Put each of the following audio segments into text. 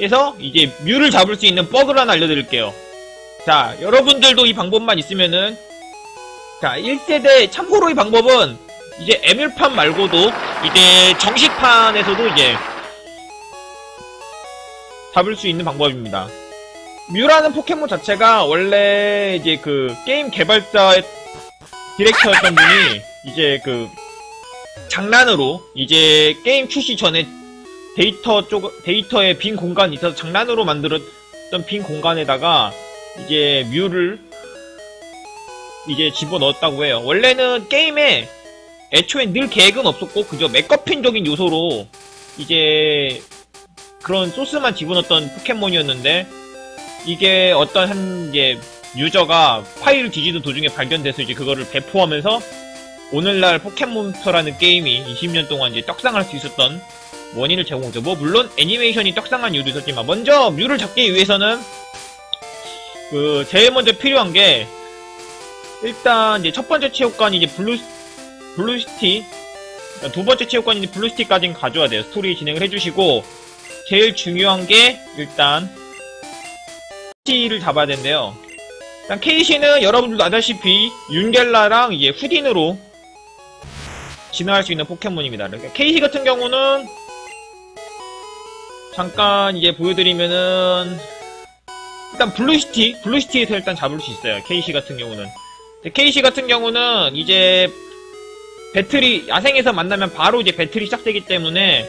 해서 이제 뮤를 잡을 수 있는 버그를 하나 알려드릴게요. 자, 여러분들도 이 방법만 있으면은 자, 1세대 참고로 이 방법은 이제 에뮬판 말고도 이제 정식판에서도 이제 잡을 수 있는 방법입니다. 뮤라는 포켓몬 자체가 원래 이제 그 게임 개발자 디렉터였던 분이 이제 그 장난으로 이제 게임 출시 전에 데이터 쪽 데이터에 빈 공간이 있어서 장난으로 만들었던 빈 공간에다가 이제 뮤를 이제 집어 넣었다고 해요. 원래는 게임에 애초에 늘 계획은 없었고 그저 맥커핀적인 요소로 이제 그런 소스만 집어넣었던 포켓몬이었는데 이게 어떤 한 이제 유저가 파일을 뒤지는 도중에 발견돼서 이제 그거를 배포하면서 오늘날 포켓몬스터라는 게임이 20년 동안 이제 떡상할 수 있었던 원인을 제공하죠. 뭐 물론 애니메이션이 떡상한 이유도 있었지만 먼저 뮤를 잡기 위해서는 그 제일 먼저 필요한 게 일단 이제 첫 번째 체육관이 이제 블루 블루시티 그러니까 두 번째 체육관이 이제 블루시티까지는 가져야 돼요. 스토리 진행을 해주시고 제일 중요한 게 일단 케이시를 잡아야 된대요. 일단 케이시는 여러분들도 아다시피 윤겔라랑 이제 후딘으로 진화할 수 있는 포켓몬입니다. 그러니까 케이시 같은 경우는 잠깐 이제 보여드리면은 일단 블루시티, 블루시티에서 일단 잡을 수 있어요. 케이시 같은 경우는. 케이시 같은 경우는 이제 배틀이 야생에서 만나면 바로 이제 배틀이 시작되기 때문에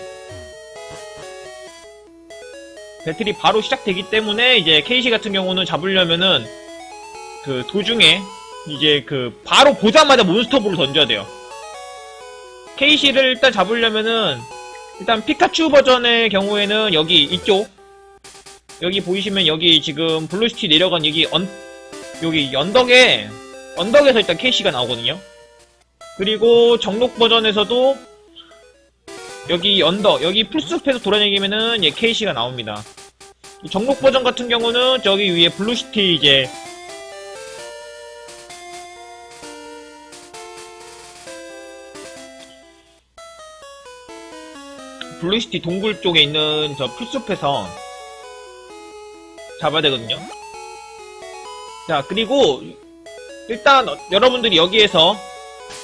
배틀이 바로 시작되기 때문에 이제 케이시 같은 경우는 잡으려면은 그 도중에 이제 그 바로 보자마자 몬스터볼을 던져야 돼요. 케이시를 일단 잡으려면은 일단 피카츄 버전의 경우에는 여기 이쪽 여기 보이시면 여기 지금 블루시티 내려간 여기 언 여기 언덕에 언덕에서 일단 케이시가 나오거든요. 그리고 정록 버전에서도 여기 언덕 여기 풀숲에서 돌아다니면은 예, 케이시가 나옵니다. 이 정록 버전 같은 경우는 저기 위에 블루시티 이제 블루시티 동굴 쪽에 있는 저 풀숲에서 잡아야 되거든요. 자, 그리고 일단 어- 여러분들이 여기에서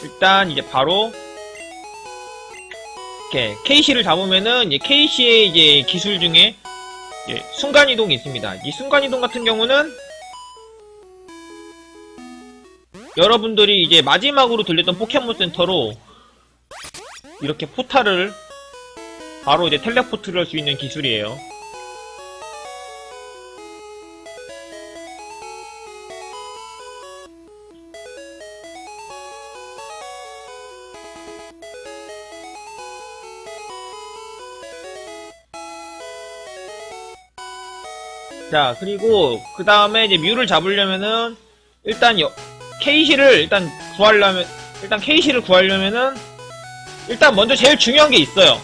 일단 이제 바로 이렇게 케이시를 잡으면은 이제 케이시의 이제 기술 중에 이제 순간 이동이 있습니다. 이 순간 이동 같은 경우는 여러분들이 이제 마지막으로 들렸던 포켓몬 센터로 이렇게 포탈을 바로 이제 텔레포트를 할 수 있는 기술이에요. 자, 그리고 그 다음에 이제 뮤를 잡으려면은 일단 여, 케이시를 일단 구하려면 일단 케이시를 구하려면은 일단 먼저 제일 중요한 게 있어요.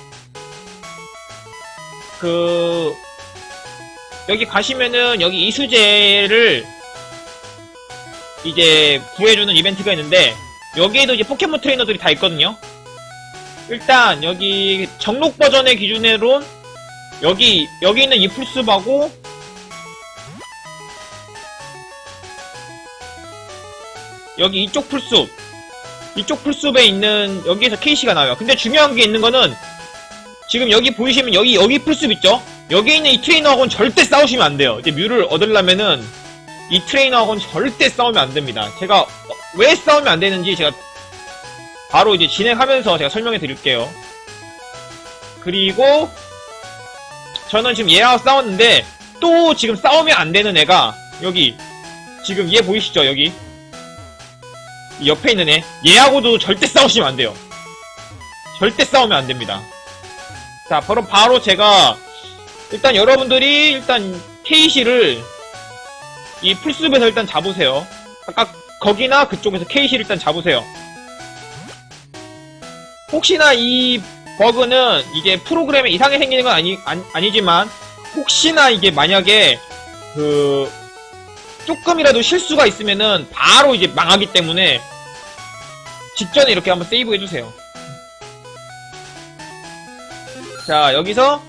그 여기 가시면은 여기 이수제를 이제 구해주는 이벤트가 있는데 여기에도 이제 포켓몬 트레이너들이 다 있거든요. 일단 여기 정록 버전의 기준으론 여기 여기 있는 이 풀숲하고 여기 이쪽 풀숲 이쪽 풀숲에 있는 여기에서 케이시가 나와요. 근데 중요한 게 있는 거는 지금 여기 보이시면 여기 여기 풀숲 있죠? 여기 있는 이 트레이너하고는 절대 싸우시면 안 돼요. 이제 뮤를 얻으려면은 이 트레이너하고는 절대 싸우면 안 됩니다. 제가 어, 왜 싸우면 안 되는지 제가 바로 이제 진행하면서 제가 설명해 드릴게요. 그리고 저는 지금 얘하고 싸웠는데 또 지금 싸우면 안 되는 애가 여기 지금 얘 보이시죠? 여기 이 옆에 있는 애 얘하고도 절대 싸우시면 안 돼요. 절대 싸우면 안 됩니다. 자, 바로 바로 제가 일단 여러분들이 일단 케이시를 이 풀숲에서 일단 잡으세요. 아까 거기나 그쪽에서 케이시를 일단 잡으세요. 혹시나 이 버그는 이게 프로그램에 이상이 생기는 건 아니, 아니, 지만 혹시나 이게 만약에 그 조금이라도 실수가 있으면은 바로 이제 망하기 때문에 직전에 이렇게 한번 세이브 해주세요. 자, 여기서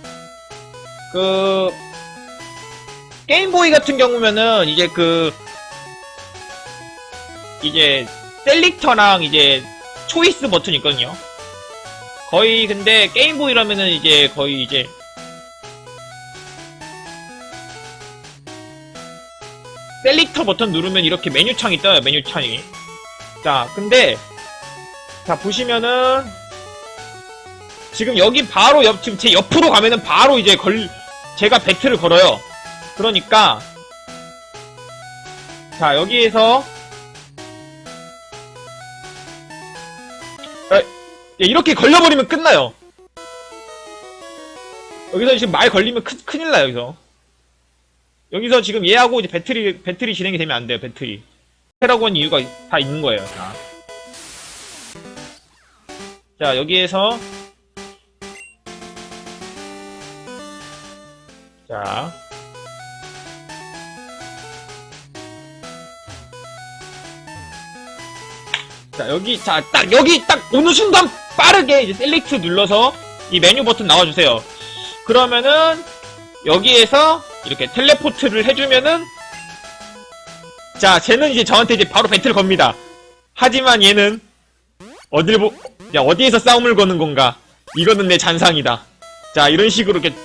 그 게임보이 같은 경우면은 이제 그 이제 셀릭터랑 이제 초이스 버튼이 있거든요. 거의 근데 게임보이라면은 이제 거의 이제 셀릭터 버튼 누르면 이렇게 메뉴창이 떠요, 메뉴창이. 자, 근데, 자, 보시면은, 지금 여기 바로 옆, 지금 제 옆으로 가면은 바로 이제 걸, 제가 배틀을 걸어요. 그러니까, 자, 여기에서, 아, 예, 이렇게 걸려버리면 끝나요. 여기서 지금 말 걸리면 큰, 큰일 나요, 여기서. 여기서 지금 얘하고 이제 배틀이, 배틀이 진행이 되면 안 돼요, 배틀이. 해라고 한 이유가 다 있는 거예요, 자. 자, 여기에서. 자. 자, 여기, 자, 딱, 여기 딱 오는 순간 빠르게 이제 셀렉트 눌러서 이 메뉴 버튼 나와주세요. 그러면은, 여기에서 이렇게 텔레포트를 해주면은 자 쟤는 이제 저한테 이제 바로 배틀 겁니다 하지만 얘는 어딜 보, 야 어디에서 싸움을 거는 건가 이거는 내 잔상이다 자 이런 식으로 이렇게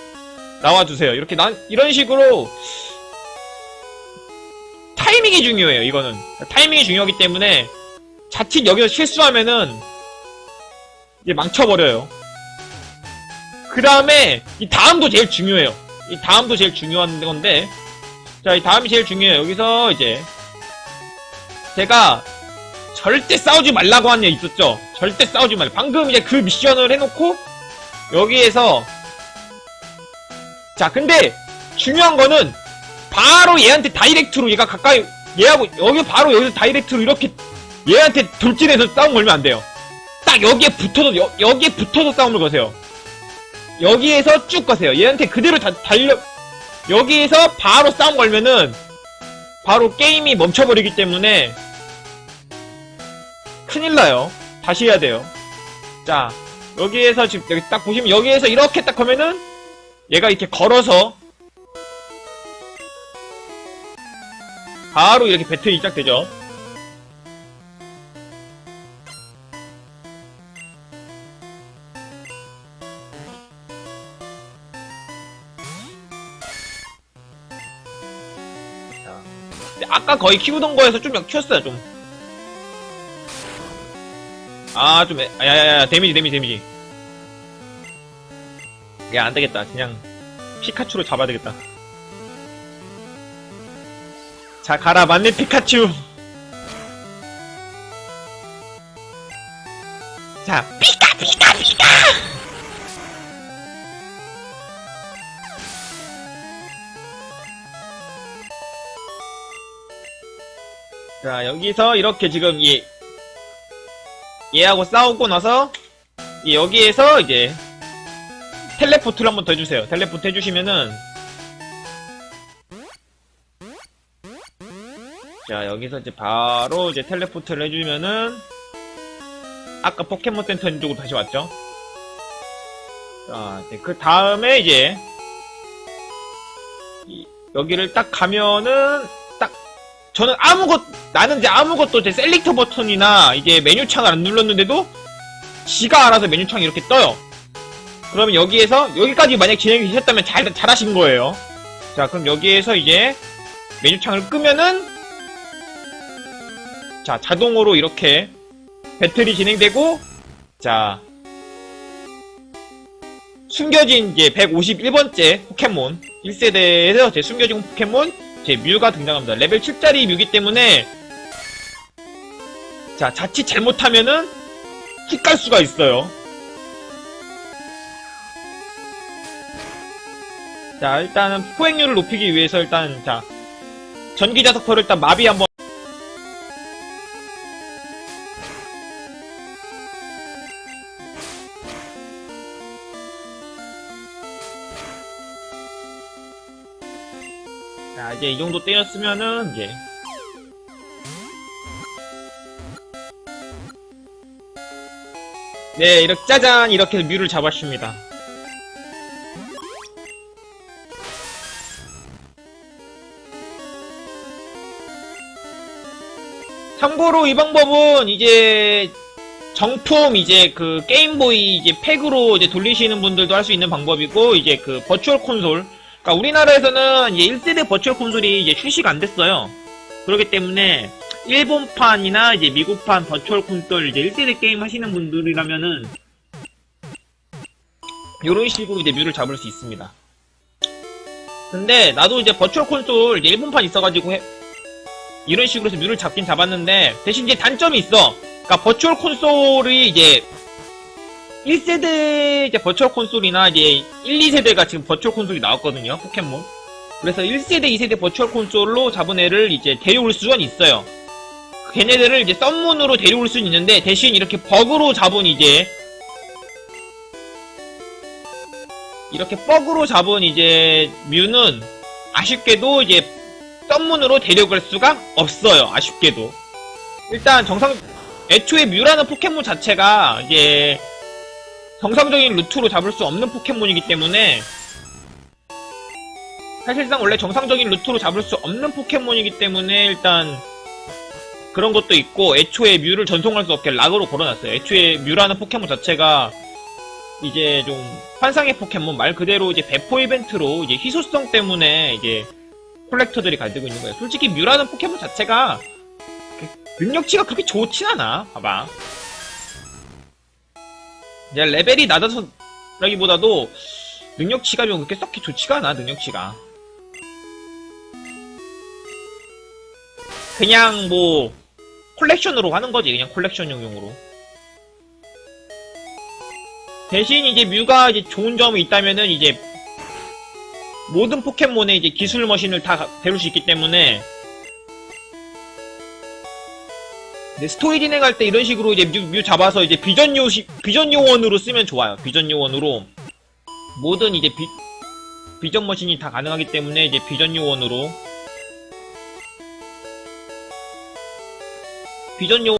나와주세요. 이렇게 난 이런 식으로 타이밍이 중요해요 이거는. 타이밍이 중요하기 때문에 자칫 여기서 실수하면은 이제 망쳐버려요. 그 다음에 이 다음도 제일 중요해요. 이 다음도 제일 중요한 건데 자 이 다음이 제일 중요해요. 여기서 이제 제가 절대 싸우지 말라고 한애 있었죠? 절대 싸우지 말라 방금 이제 그 미션을 해놓고 여기에서 자 근데 중요한 거는 바로 얘한테 다이렉트로 얘가 가까이 얘하고 여기 바로 여기서 다이렉트로 이렇게 얘한테 돌진해서 싸움 걸면 안 돼요 딱 여기에 붙어서 여, 여기에 붙어서 싸움을 거세요 여기에서 쭉 가세요. 얘한테 그대로 다, 달려, 여기에서 바로 싸움 걸면은, 바로 게임이 멈춰버리기 때문에, 큰일 나요. 다시 해야 돼요. 자, 여기에서 지금, 여기 딱 보시면, 여기에서 이렇게 딱 하면은, 얘가 이렇게 걸어서, 바로 이렇게 배틀이 시작되죠. 아까 거의 키우던 거에서 좀 키웠어요, 좀. 아, 좀, 애- 아, 야야야, 데미지, 데미지, 데미지. 야, 안 되겠다. 그냥, 피카츄로 잡아야 되겠다. 자, 가라, 맞네, 피카츄! 자, 피카, 피카, 피카! 자, 여기서 이렇게 지금 얘, 얘하고 싸우고 나서, 이 여기에서 이제, 텔레포트를 한번 더 해주세요. 텔레포트 해주시면은, 자, 여기서 이제 바로 이제 텔레포트를 해주면은, 아까 포켓몬 센터 쪽으로 다시 왔죠? 자, 네, 그 다음에 이제, 이- 여기를 딱 가면은, 딱, 저는 아무것, 나는 이제 아무것도 제 셀렉터 버튼이나 이제 메뉴 창을 안 눌렀는데도, 지가 알아서 메뉴 창이 이렇게 떠요. 그러면 여기에서, 여기까지 만약 진행이 되셨다면 잘, 잘 하신 거예요. 자, 그럼 여기에서 이제, 메뉴창을 끄면은, 자, 자동으로 이렇게, 배틀이 진행되고, 자, 숨겨진 이제 151번째 포켓몬 1세대에서 제 숨겨진 포켓몬 제 뮤가 등장합니다. 레벨 7짜리 뮤기 때문에 자 자칫 잘못하면은 킥갈 수가 있어요. 자 일단은 포획률을 높이기 위해서 일단 자 전기 자석포를 일단 마비 한번 자, 이제 이 정도 때렸으면은, 이제. 네, 이렇게, 짜잔! 이렇게 뮤를 잡았습니다. 참고로 이 방법은 이제 정품 이제 그 게임보이 이제 팩으로 이제 돌리시는 분들도 할 수 있는 방법이고 이제 그 버추얼 콘솔 그러니까 우리나라에서는 이제 1세대 버추얼 콘솔이 이제 출시가 안 됐어요. 그렇기 때문에 일본판이나 이제 미국판 버추얼 콘솔 이제 1세대 게임 하시는 분들이라면은 이런 식으로 이제 뮤를 잡을 수 있습니다. 근데 나도 이제 버추얼 콘솔 이제 일본판 있어가지고 해- 이런 식으로 해서 뮤를 잡긴 잡았는데 대신 이제 단점이 있어. 그러니까 버추얼 콘솔이 이제 1세대 이제 버추얼 콘솔이나 이제 1, 2세대가 지금 버추얼 콘솔이 나왔거든요. 포켓몬. 그래서 1세대, 2세대 버추얼 콘솔로 잡은 애를 이제 데려올 수는 있어요. 걔네들을 이제 썸문으로 데려올 수는 있는데 대신 이렇게 버그로 잡은 이제 이렇게 버그로 잡은 이제 뮤는 아쉽게도 이제 썸문으로 데려갈 수가 없어요. 아쉽게도. 일단 정상 애초에 뮤라는 포켓몬 자체가 이제 정상적인 루트로 잡을 수 없는 포켓몬이기 때문에 사실상 원래 정상적인 루트로 잡을 수 없는 포켓몬이기 때문에 일단 그런 것도 있고 애초에 뮤를 전송할 수 없게 락으로 걸어놨어요. 애초에 뮤라는 포켓몬 자체가 이제 좀 환상의 포켓몬 말 그대로 이제 배포 이벤트로 이제 희소성 때문에 이제 콜렉터들이 가지고 있는 거예요. 솔직히 뮤라는 포켓몬 자체가 그 능력치가 그렇게 좋진 않아. 봐봐. 이제 레벨이 낮아서라기보다도 능력치가 좀 그렇게 썩히 좋지가 않아. 능력치가. 그냥 뭐 콜렉션으로 하는 거지. 그냥 콜렉션 용용으로. 대신 이제 뮤가 이제 좋은 점이 있다면은 이제 모든 포켓몬의 이제 기술 머신을 다 배울 수 있기 때문에 이제 스토리 진행할 때 이런 식으로 이제 뮤, 뮤 잡아서 이제 비전 요 비전 요원으로 쓰면 좋아요. 비전 요원으로 모든 이제 비, 비전 머신이 다 가능하기 때문에 이제 비전 요원으로 비전 요